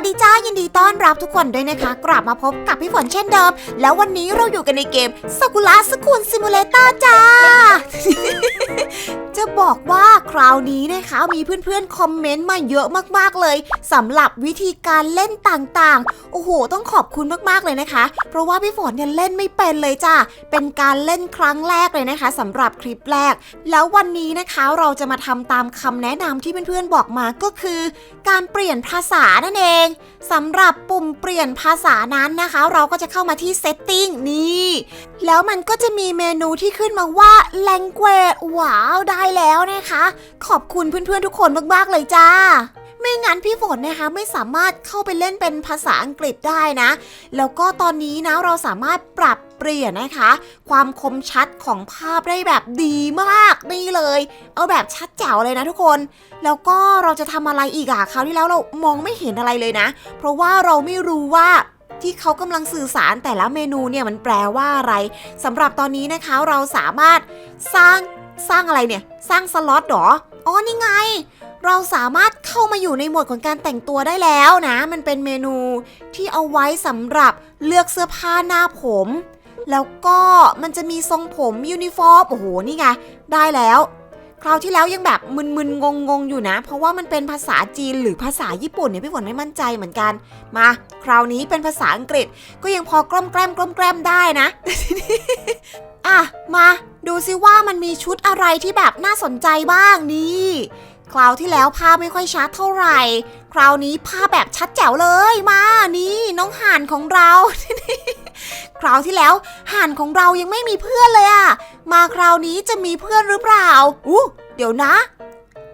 วัสดีจ้ายินดีต้อนรับทุกคนด้วยนะคะ กลับมาพบกับพี่ฝนเช่นเดิม แล้ววันนี้เราอยู่กันในเกมสกุลาสกุลซิมูเลเตอร์จ้าจะบอกว่าคราวนี้นะคะมีเพื่อนๆคอมเมนต์มาเยอะมากๆเลยสำหรับวิธีการเล่นต่างๆ โอ้โห ต้องขอบคุณมากๆเลยนะคะ เพราะว่าพี่ฝนเนี่ยเล่นไม่เป็นเลยจ้าเป็นการเล่นครั้งแรกเลยนะคะสำหรับคลิปแรก แล้ววันนี้นะคะเราจะมาทำตามคำแนะนำที่เพื่อนๆบอกมาก็คือ การเปลี่ยนภาษานั่นเองสำหรับปุ่มเปลี่ยนภาษานั้นนะคะ เราก็จะเข้ามาที่ setting นี่ แล้วมันก็จะมีเมนูที่ขึ้นมาว่า language ว้าวได้แล้วนะคะ ขอบคุณเพื่อนๆทุกคนมากๆเลยจ้า ไม่งั้นพี่ฝนนะคะไม่สามารถเข้าไปเล่นเป็นภาษาอังกฤษได้นะ แล้วก็ตอนนี้นะเราสามารถปรับเปลี่ยนนะคะ ความคมชัดของภาพได้แบบดีมากนี่เลย เอาแบบชัดแจ๋วเลยนะทุกคน แล้วก็เราจะทำอะไรอีกอะคราวที่แล้วเรามองไม่เห็นอะไรเลยนะ เพราะว่าเราไม่รู้ว่าที่เขากำลังสื่อสารแต่ละเมนูเนี่ยมันแปลว่าอะไรสำหรับตอนนี้นะคะเราสามารถสร้าง สร้างอะไรเนี่ย สร้างสล็อตเหรอ อ๋อ นี่ไง เราสามารถเข้ามาอยู่ในหมวดของการแต่งตัวได้แล้วนะ มันเป็นเมนูที่เอาไว้สำหรับเลือกเสื้อผ้าหน้าผม แล้วก็มันจะมีทรงผมยูนิฟอร์ม โอ้โห นี่ไง ได้แล้ว คราวที่แล้วยังแบบมึนๆงงๆอยู่นะ เพราะว่ามันเป็นภาษาจีนหรือภาษาญี่ปุ่นเนี่ยพี่ฝนไม่มั่นใจเหมือนกัน มา คราวนี้เป็นภาษาอังกฤษก็ยังพอกล้อมแกล้มกล้อมแกล้มได้นะอะมาดูซิว่ามันมีชุดอะไรที่แบบน่าสนใจบ้างนี่คราวที่แล้วภาพไม่ค่อยชัดเท่าไหร่ คราวนี้ภาพแบบชัดแจ๋วเลยมา นี่น้องห่านของเรา คราวที่แล้วห่านของเรายังไม่มีเพื่อนเลยอะมาคราวนี้จะมีเพื่อนหรือเปล่าอู้เดี๋ยวนะ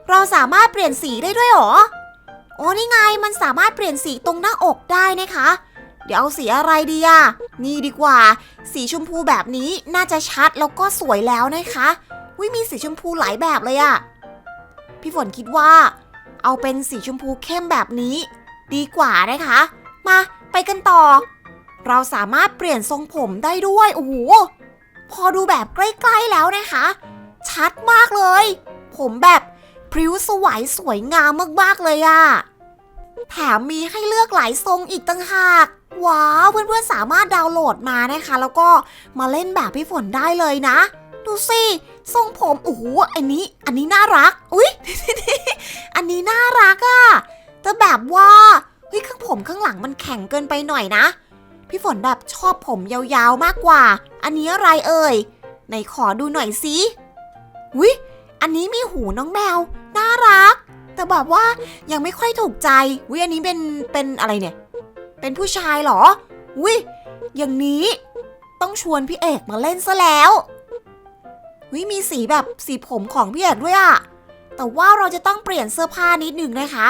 เราสามารถเปลี่ยนสีได้ด้วยหรออ๋อนี่ไงมันสามารถเปลี่ยนสีตรงหน้าอกได้นะคะ เดี๋ยวเอาสีอะไรดีอะนี่ดีกว่า สีชมพูแบบนี้น่าจะชัดแล้วก็สวยแล้วนะคะวิมีสีชมพูหลายแบบเลยอะพี่ฝนคิดว่า เอาเป็นสีชมพูเข้มแบบนี้ ดีกว่านะคะ มาไปกันต่อ เราสามารถเปลี่ยนทรงผมได้ด้วยโอ้โหพอดูแบบใกล้ๆแล้วนะคะ ชัดมากเลย ผมแบบพริ้วสวยสวยงามมากๆเลยอะแถมมีให้เลือกหลายทรงอีกต่างหากว้าวเพื่อนๆสามารถดาวน์โหลดมานะคะ แล้วก็มาเล่นแบบพี่ฝนได้เลยนะ ดูสิทรงผมโอ้โหอันนี้ อันนี้น่ารัก อุ๊ยอันนี้น่ารักอะแต่แบบว่าเฮ้ยข้างผมข้างหลังมันแข็งเกินไปหน่อยนะ พี่ฝนแบบชอบผมยาวๆมากกว่า อันนี้อะไรเอ่ยไหนขอดูหน่อยสิวิอันนี้มีหูน้องแมว น่ารัก แต่แบบว่ายังไม่ค่อยถูกใจวิอันนี้เป็นเป็นอะไรเนี่ย เป็นผู้ชายเหรอวิอย่างนี้ต้องชวนพี่เอกมาเล่นซะแล้ววิมีสีแบบสีผมของพี่เอกด้วยอะแต่ว่าเราจะต้องเปลี่ยนเสื้อผ้านิดหนึ่งนะคะ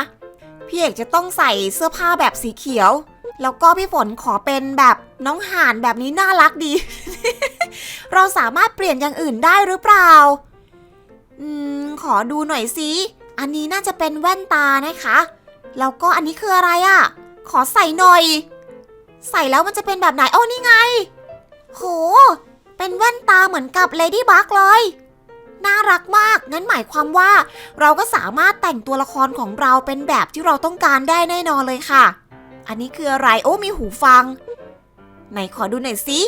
พี่เอกจะต้องใส่เสื้อผ้าแบบสีเขียว แล้วก็พี่ฝนขอเป็นแบบน้องห่านแบบนี้น่ารักดี เราสามารถเปลี่ยนอย่างอื่นได้หรือเปล่า อืม ขอดูหน่อยสิอันนี้น่าจะเป็นแว่นตานะคะ แล้วก็อันนี้คืออะไรอะ่ะ ขอใส่หน่อย ใส่แล้วมันจะเป็นแบบไหน โอ้นี่ไง โห เป็นแว่นตาเหมือนกับเลดี้บักเลย น่ารักมาก งั้นหมายความว่า เราก็สามารถแต่งตัวละครของเราเป็นแบบที่เราต้องการได้แน่นอนเลยค่ะ อันนี้คืออะไร โอ้มีหูฟัง ไหนขอดูหน่อยสิ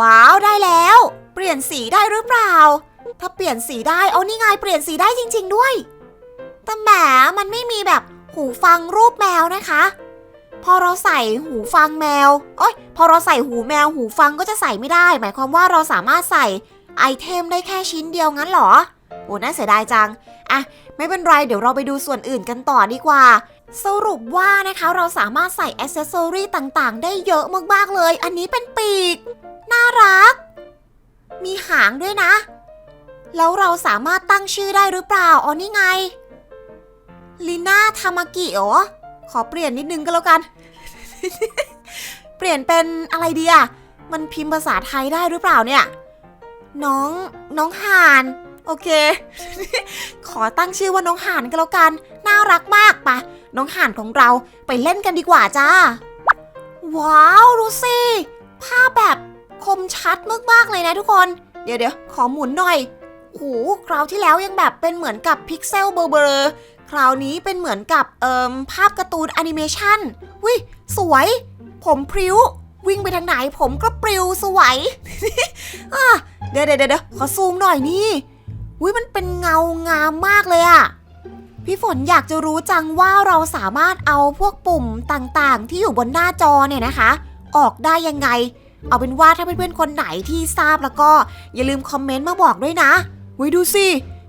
ว้าวได้แล้ว เปลี่ยนสีได้หรือเปล่า ถ้าเปลี่ยนสีได้ เอานี่ไงเปลี่ยนสีได้จริง ๆ ด้วย แต่แหมมันไม่มีแบบหูฟังรูปแมวนะคะ พอเราใส่หูฟังแมวโอ้ยพอเราใส่หูแมวหูฟังก็จะใส่ไม่ได้ หมายความว่าเราสามารถใส่ไอเทมได้แค่ชิ้นเดียวงั้นเหรอ โอ้น่าเสียดายจัง อะ ไม่เป็นไร เดี๋ยวเราไปดูส่วนอื่นกันต่อดีกว่า สรุปว่านะคะเราสามารถใส่อ c เซสซอรี่ต่างๆ ได้เยอะมากๆเลย อันนี้เป็นปีก น่ารัก มีหางด้วยนะ แล้วเราสามารถตั้งชื่อได้หรือเปล่า อ๋อนี่ไงลีน่าทามากิเหรอ ขอเปลี่ยนนิดนึงก็แล้วกัน เปลี่ยนเป็นอะไรดีอะมันพิมพ์ภาษาไทยได้หรือเปล่าเนี่ย น้องน้องห่าน โอเค ขอตั้งชื่อว่าน้องห่านก็แล้วกัน น่ารักมากปะน้องห่านของเราไปเล่นกันดีกว่าจ้า ว้าวดูสิภาพแบบคมชัดมากๆเลยนะทุกคน เดี๋ยวเดี๋ยวขอหมุนหน่อยโอ้โหคราวที่แล้วยังแบบเป็นเหมือนกับพิกเซลเบอร์เบอร์คราวนี้เป็นเหมือนกับเอ่มภาพการ์ตูนแอนิเมชันวิสวย ผมพริ้ว วิ่งไปทางไหนผมก็ปลิวสวยอะเดี๋ยวเดี๋ยวเดี๋ยวขอซูมหน่อยนี่ วิมันเป็นเงางามมากเลยอะพี่ฝนอยากจะรู้จังว่าเราสามารถเอาพวกปุ่มต่างๆ ที่อยู่บนหน้าจอเนี่ยนะคะ ออกได้ยังไง เอาเป็นว่าถ้าเพื่อนๆคนไหนที่ทราบแล้วก็ อย่าลืมคอมเมนต์มาบอกด้วยนะวิดูสิ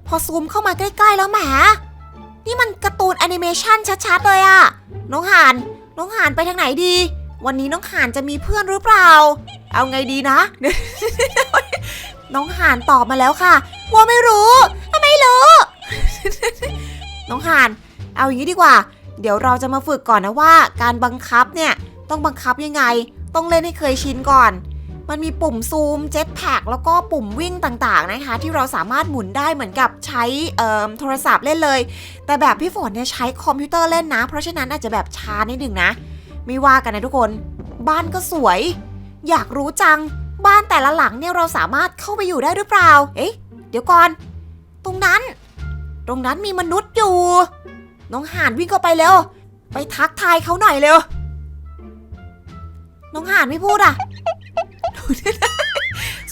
พอซูมเข้ามาใกล้ๆแล้วแหมนี่มันการ์ตูนแอนิเมชันชัดๆเลยอะน้องหาน น้องหานไปทางไหนดี วันนี้น้องหานจะมีเพื่อนหรือเปล่า เอาไงดีนะ น้องหานตอบมาแล้วค่ะว่าไม่รู้ไม่รู้ น้องหาน เอาอย่างนี้ดีกว่า เดี๋ยวเราจะมาฝึกก่อนนะว่า การบังคับเนี่ยต้องบังคับยังไง ต้องเล่นให้เคยชินก่อน มันมีปุ่มซูมเจ็ตแพคแล้วก็ปุ่มวิ่งต่างๆนะคะ ที่เราสามารถหมุนได้เหมือนกับใช้โทรศัพท์เล่นเลย แต่แบบพี่ฝนเนี่ยใช้คอมพิวเตอร์เล่นนะ เพราะฉะนั้นอาจจะแบบช้านิดหนึ่งนะ ไม่ว่ากันนะทุกคน บ้านก็สวย อยากรู้จัง บ้านแต่ละหลังเนี่ยเราสามารถเข้าไปอยู่ได้หรือเปล่า เอ๊ะ เดี๋ยวก่อน ตรงนั้น ตรงนั้นมีมนุษย์อยู่ น้องห่านวิ่งเข้าไปเร็ว ไปทักทายเขาหน่อยเร็ว น้องห่านไม่พูดอะ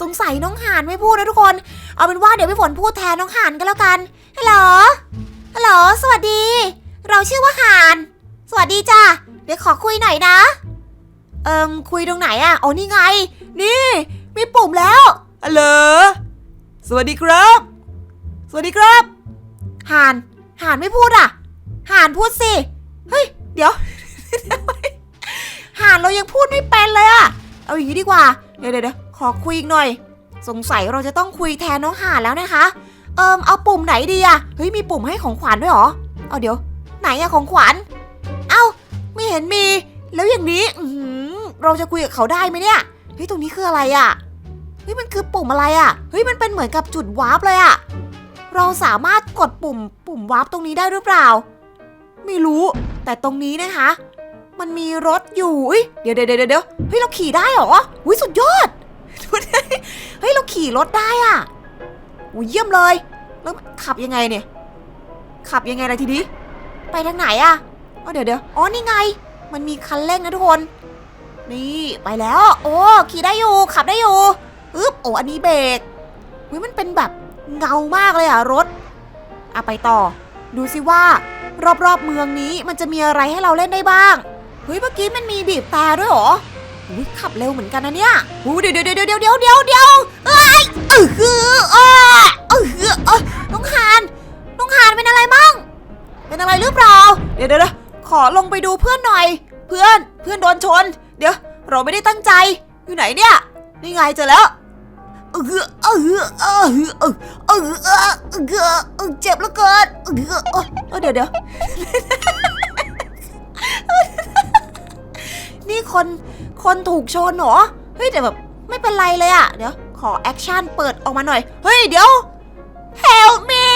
สงสัยน้องห่านไม่พูดนะทุกคน เอาเป็นว่าเดี๋ยวพี่ฝนพูดแทนน้องห่านก็แล้วกัน ฮัลโหล ฮัลโหล สวัสดี เราชื่อว่าห่าน สวัสดีจ้ะเดี๋ยวขอคุยหน่อยนะ เอิมคุยตรงไหนอะอ๋อนี่ไง นี่ มีปุ่มแล้วฮัลโหลสวัสดีครับ สวัสดีครับห่านห่านไม่พูดอะห่านพูดสิ เฮ้ย เดี๋ยวห่านเรายังพูดไม่เป็นเลยอะเอาอย่างนี้ดีกว่า เดี๋ยวเดี๋ยวเดี๋ยวขอคุยอีกหน่อย สงสัยเราจะต้องคุยแทนน้องห่านแล้วนะคะ เอิมเอาปุ่มไหนดีอะเฮ้ย มีปุ่มให้ของขวัญด้วยเหรอ เอาเดี๋ยว ไหนอะของขวัญ เอ้า ไม่เห็นมี แล้วอย่างนี้ อือหือ เราจะคุยกับเขาได้ไหมเนี่ย เฮ้ย ตรงนี้คืออะไรอะเฮ้ย มันคือปุ่มอะไรอะเฮ้ย มันเป็นเหมือนกับจุดวาร์ปเลยอะเราสามารถกดปุ่มปุ่มวาร์ปตรงนี้ได้หรือเปล่า ไม่รู้ แต่ตรงนี้นะคะ มันมีรถอยู่ยเดี๋ยวเดี๋ยวเดี๋ยวเดี๋ยวเฮ้ย เราขี่ได้เหรออุ้ยสุดยอด เฮ้ย เราขี่รถได้อะอุ้ยเยี่ยมเลย แล้วขับยังไงเนี่ย ขับยังไงล่ะทีนี้ ไปทางไหนอะอ๋อเดี๋ยวเดี๋ยวอ๋อนี่ไง มันมีคันเร่งนะทุกคน นี่ไปแล้ว โอ้ขี่ได้อยู่ขับได้อยู่อึ๊บโอ้อันนี้เบรกเฮ้ยมันเป็นแบบเงามากเลยอะรถอะไปต่อ ดูสิว่า รอบๆเมืองนี้มันจะมีอะไรให้เราเล่นได้บ้างเฮ้ยเมื่อกี้มันมีบีบแต่ด้วยหรออุ้ยขับเร็วเหมือนกันนะเนี่ยอู้เดี๋ยวเดี๋ยวเดี๋ยวเดี๋ยวเดี๋ยวเดี๋ยวเด๊วเอ้ยเออคือเออเออเออน้องหานน้องหานเป็นอะไรมั่งเป็นอะไรหรือเปล่าเด๊วเดี๋ยวเดี๋ยวขอลงไปดูเพื่อนหน่อย เพื่อนเพื่อนโดนชน เดี๋ยว เราไม่ได้ตั้งใจ อยู่ไหนเนี่ย นี่ไงเจอแล้วเออเออเออเออเออเออเจ็บแล้วเกินเออเดี๋ยวเดี๋ยวนี่คนคนถูกชนเหรอ เฮ้ยแต่แบบไม่เป็นไรเลยอะเดี๋ยว ขอแอคชั่นเปิดออกมาหน่อย เฮ้ยเดี๋ยว help me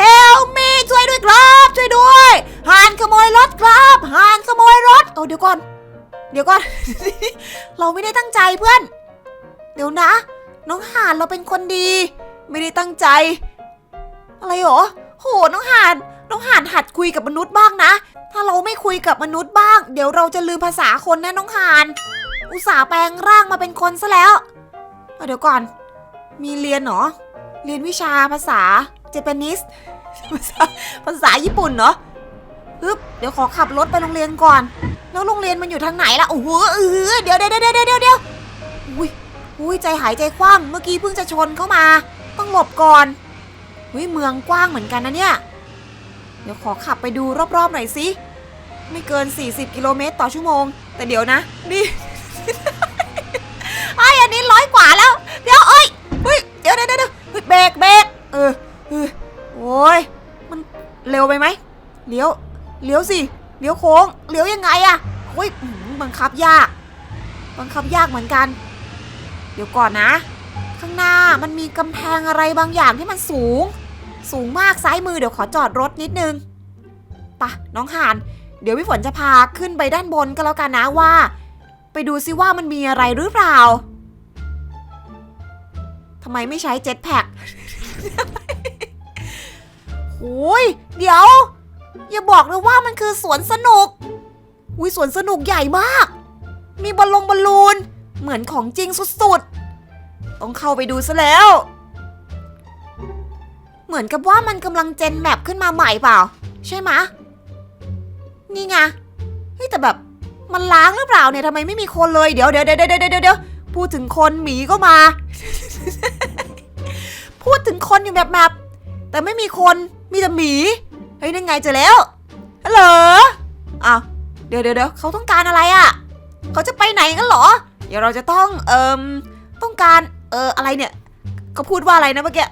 help me ช่วยด้วยครับ ช่วยด้วยหานขโมยรถครับหานขโมยรถโอ้เดี๋ยวก่อน เดี๋ยวก่อน เราไม่ได้ตั้งใจเพื่อน เดี๋ยวนะ น้องหานเราเป็นคนดี ไม่ได้ตั้งใจ อะไรหรอโหน้องหานน้องหานหัดคุยกับมนุษย์บ้างนะ ถ้าเราไม่คุยกับมนุษย์บ้าง เดี๋ยวเราจะลืมภาษาคนนะน้องหานอุตส่าห์แปลงร่างมาเป็นคนซะแล้วเเดี๋ยวก่อน มีเรียนเหรอ เรียนวิชาภาษาเจแปนิสภาษาภาษาญี่ปุ่นเหรอฮึบเดี๋ยวขอขับรถไปโรงเรียนก่อน แล้วโรงเรียนมันอยู่ทางไหนล่ะ โอ้โหเออเดี๋ยวเดี๋ยวเดี๋ยวเดี๋ยวเดี๋ยวเดี๋ยวอุ้ยอุ้ยใจหายใจคว่ำเมื่อกี้เพิ่งจะชนเข้ามา ต้องหลบก่อนอุ้ยเมืองกว้างเหมือนกันนะเนี่ย เดี๋ยวขอขับไปดูรอบๆหน่อยสิไม่เกิน 40 กิโลเมตรต่อชั่วโมง แต่เดี๋ยวนะ นี่ไอ้อันนี้ร้อยกว่าแล้ว เดี๋ยวเอ้ยเฮ้ยเดี๋ยวเดี๋ยวเดี๋ยวเฮ้ยเบรกเบรกเออเออโอ้ยมันเร็วไปไหมเลี้ยวเลี้ยวสิ เลี้ยวโค้งเลี้ยวยังไงอะโอ้ยบังคับยาก บังคับยากเหมือนกัน เดี๋ยวก่อนนะ ข้างหน้ามันมีกำแพงอะไรบางอย่างที่มันสูง สูงมากซ้ายมือเดี๋ยวขอจอดรถนิดนึงปะน้องหาน เดี๋ยวพี่ฝนจะพาขึ้นไปด้านบนก็แล้วกันนะว่า ไปดูซิว่ามันมีอะไรหรือเปล่าทำไมไม่ใช้เจ็ตแพ็คโอ้ยเดี๋ยว อย่าบอกนะว่ามันคือสวนสนุก อุ้ยสวนสนุกใหญ่มาก มีบอลลงบอลลูน เหมือนของจริงสุดๆ ต้องเข้าไปดูซะแล้ว เหมือนกับว่ามันกำลังเจนแมปขึ้นมาใหม่เปล่า ใช่ไหมนี่ไงเฮ้ยแต่แบบมันล้างหรือเปล่าเนี่ยทำไมไม่มีคนเลยเดี๋ยวเดี๋ยวเดี๋ยวเดี๋ยวเดี๋ยวพูดถึงคนหมีก็มา พูดถึงคนอยู่แบบแบบแต่ไม่มีคนมีแต่หมี ฮ้ยนั่นไงเจอแล้วฮัลโหลอ้าวเดี๋ยวเดี๋ยวเดี๋ยวเขาต้องการอะไรอะ่ะ เขาจะไปไหนกันหรอ เดี๋ยวเราจะต้องเอ่มต้องการเอออะไรเนี่ยเขาพูดว่าอะไรนะเมื่อกี้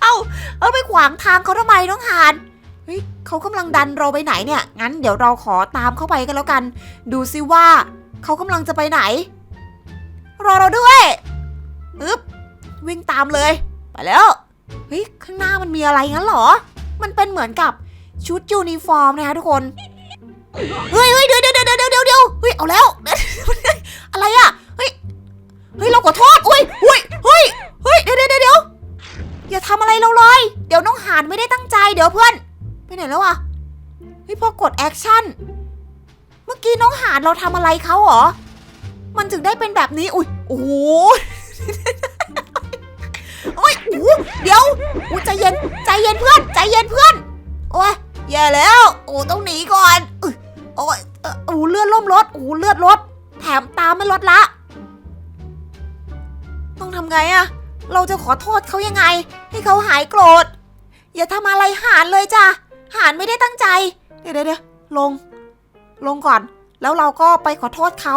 เอ้าเอาไปขวางทางเขาทำไมน้องหานเฮ้ยเขากำลังดันเราไปไหนเนี่ย งั้นเดี๋ยวเราขอตามเข้าไปกันแล้วกัน ดูซิว่าเขากำลังจะไปไหน รอเราด้วยอึ๊บวิ่งตามเลย ไปแล้ว เฮ้ยข้างหน้ามันมีอะไรงั้นหรอ มันเป็นเหมือนกับชุดยูนิฟอร์มนะคะทุกคน เฮ้ยเฮ้ยเดี๋ยวเดี๋ยวเดี๋ยวเดี๋ยวเดี๋ยวเฮ้ยเอาแล้ว อะไรอะ เฮ้ย เฮ้ยเราขอโทษ อุ้ยอุ้ยเฮ้ย เฮ้ยเดี๋ยวเดี๋ยวเดี๋ยวอย่าทำอะไรเราเลย เดี๋ยวน้องหานไม่ได้ตั้งใจ เดี๋ยวเพื่อน ไปไหนแล้วอะเฮ้ยพอกดแอคชั่น เมื่อกี้น้องหานเราทำอะไรเขาเหรอ มันถึงได้เป็นแบบนี้ อุ้ยโอ้โห โอ้ยโอ้เดี๋ยวอุ้ยใจเย็น ใจเย็นเพื่อน ใจเย็นเพื่อน โอ้ยแย่แล้ว โอ้ต้องหนีก่อนโอ้ยเอ่อโอ้เลือดล่มรถโอ้เลือดรถ แถมตามไม่ลดละ ต้องทำไงอะเราจะขอโทษเขายังไง ให้เขาหายโกรธ อย่าทำอะไรหานเลยจ้ะ หานไม่ได้ตั้งใจ เดี๋ยวเดี๋ยวเดี๋ยวลง ลงก่อน แล้วเราก็ไปขอโทษเขา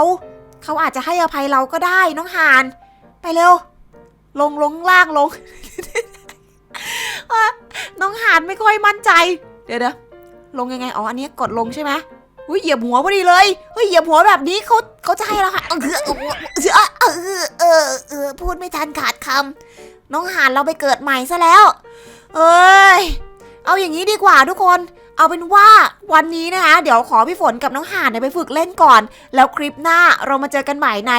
เขาอาจจะให้อภัยเราก็ได้น้องหาน ไปเร็ว ลงลงล่างลงน้องหานไม่ค่อยมั่นใจ เดี๋ยวเดี๋ยวลงยังไง อ๋อ อันนี้กดลงใช่ไหมอุ้ยเหยียบหัวพอดีเลยเฮ้ยเหยียบหัวแบบนี้เขาเขาจะให้เราค่ะเออเออเออเออพูดไม่ทันขาดคำน้องหานเราไปเกิดใหม่ซะแล้ว เอ้ย เอาอย่างนี้ดีกว่าทุกคน เอาเป็นว่าวันนี้นะคะ เดี๋ยวขอพี่ฝนกับน้องห่านเนี่ยไปฝึกเล่นก่อน แล้วคลิปหน้าเรามาเจอกันใหม่ใน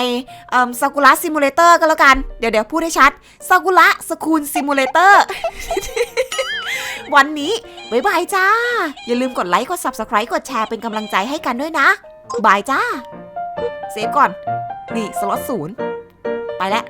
ซากุระซิมูเลเตอร์กันแล้วกัน เดี๋ยวเดี๋ยวพูดให้ชัดซากุระสคูลซิมูเลเตอร์วันนี้บ๊ายบายจ้า อย่าลืมกดไลค์ กด subscribe กดแชร์เป็นกำลังใจให้กันด้วยนะ บายจ้า เซฟก่อน นี่ สล็อตศูนย์ ไปแล้ว